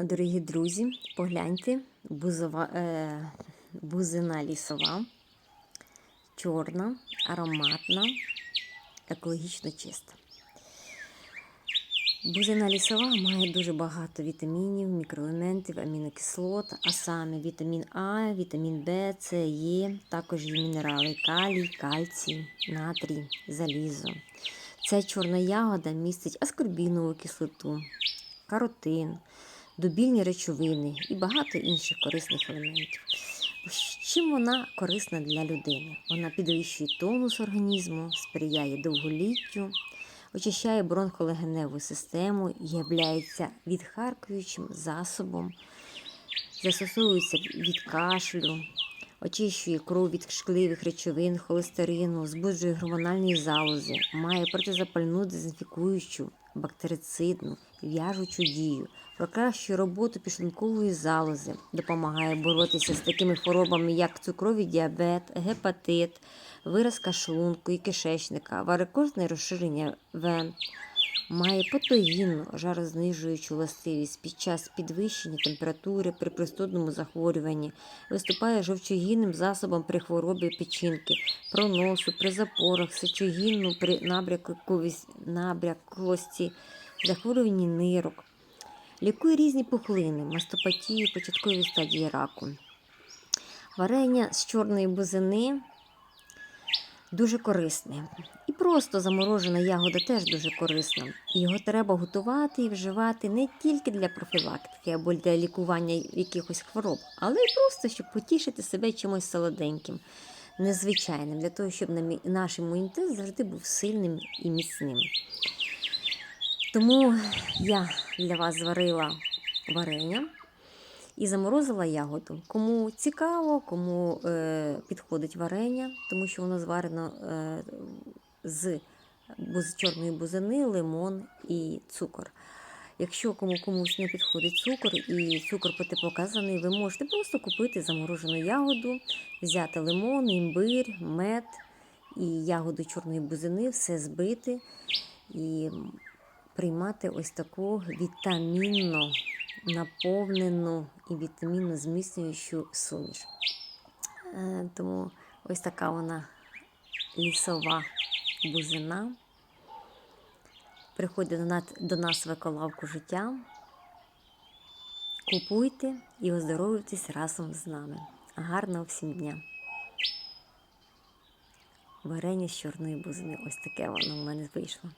Дорогі друзі, погляньте, бузова, е, бузина лісова, чорна, ароматна, екологічно чиста. Бузина лісова має дуже багато вітамінів, мікроелементів, амінокислот, а саме вітамін А, вітамін Б, С, Е, також є мінерали калій, кальцій, натрій, залізо. Ця чорна ягода містить аскорбінову кислоту, каротин, дубільні речовини і багато інших корисних елементів. Чим вона корисна для людини? Вона підвищує тонус організму, сприяє довголіттю, очищає бронхолегеневу систему, являється відхаркуючим засобом, застосовується від кашлю, очищує кров від шкідливих речовин, холестерину, збуджує гормональні залози, має протизапальну дезінфікуючу, бактерицидну, в'яжучу дію, покращує роботу підшлункової залози, допомагає боротися з такими хворобами, як цукровий діабет, гепатит, виразка шлунку і кишечника, варикозне розширення вен. Має патогінну жарознижуючу властивість під час підвищення температури при простудному захворюванні, виступає жовчогінним засобом при хворобі печінки, проносу, при запорах, сечогінну при набряклості, захворюванні нирок. Лікує різні пухлини, мастопатію, початкові стадії раку. Варення з чорної бузини дуже корисне. Просто заморожена ягода теж дуже корисна. Його треба готувати і вживати не тільки для профілактики або для лікування якихось хвороб, але й просто, щоб потішити себе чимось солоденьким, незвичайним, для того, щоб наш імунітет завжди був сильним і міцним. Тому я для вас зварила варення і заморозила ягоду. Кому цікаво, кому е, підходить варення, тому що воно зварено е, з чорної бузини, лимон і цукор. Якщо кому комусь не підходить цукор і цукор протипоказаний, ви можете просто купити заморожену ягоду, взяти лимон, імбир, мед і ягоду чорної бузини, все збити і приймати ось таку вітамінно наповнену і вітамінно зміцнюючу суміш. Е, Тому ось така вона лісова бузина. Приходить до нас, в еколавку життя. Купуйте і оздоровуйтесь разом з нами. Гарного всім дня! Варення з чорної бузини. Ось таке воно в мене вийшло.